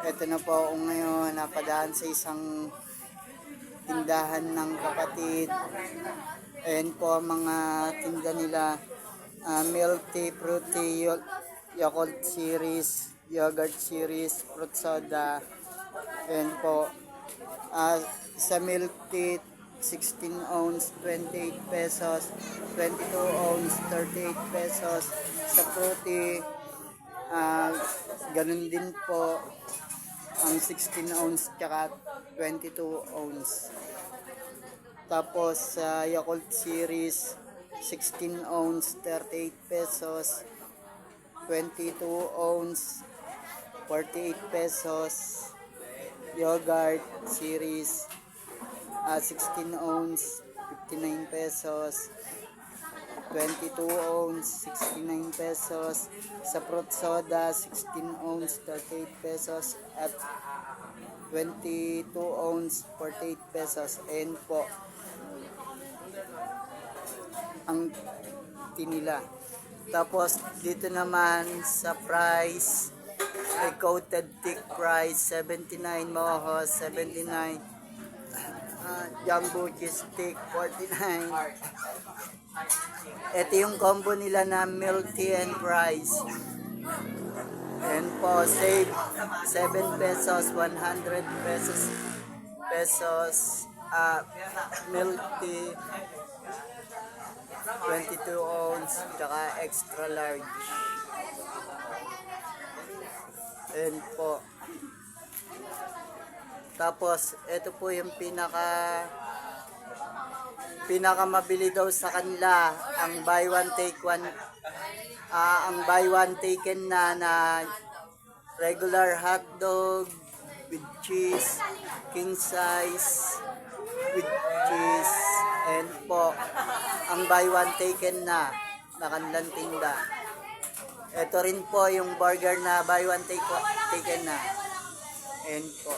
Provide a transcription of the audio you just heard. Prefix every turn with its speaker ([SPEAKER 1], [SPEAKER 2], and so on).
[SPEAKER 1] Ito na po ako ngayon, napadaan sa isang tindahan ng kapatid. Ayan po ang mga tinda nila. Ah, milk tea, Yakult series, yogurt series, fruit soda. Ayan po. Ah, sa milk tea, 16 ounce, 28 pesos. 22 ounce, 38 pesos. Sa fruity, ah, ganun din po 16 ounce tsaka 22 ounce. Tapos sa Yakult series 16 ounce 38 pesos. 22 ounce 48 pesos. Yogurt series ah, 16 ounce 59 pesos 22 ounce 69 pesos. Sa fruit soda 16 ounce 38 pesos. At 22 ounce 48 pesos. And po. Ang tinila. Tapos dito naman sa price ay coated thick price 79 moho 79 ah, jumbo cheese stick 49 ito yung combo nila na milk tea and fries. And po, save 7 pesos, 100 pesos, pesos, ah, milk tea, 22 ounce, tsaka extra large. And po. Tapos, ito po yung pinaka pinakamabili daw sa kanila ang buy one take one ah, ang buy one taken na na regular hot dog with cheese king size with cheese and po ang buy one taken na na kanilang tinda. Ito rin po yung burger na buy one take taken na. And po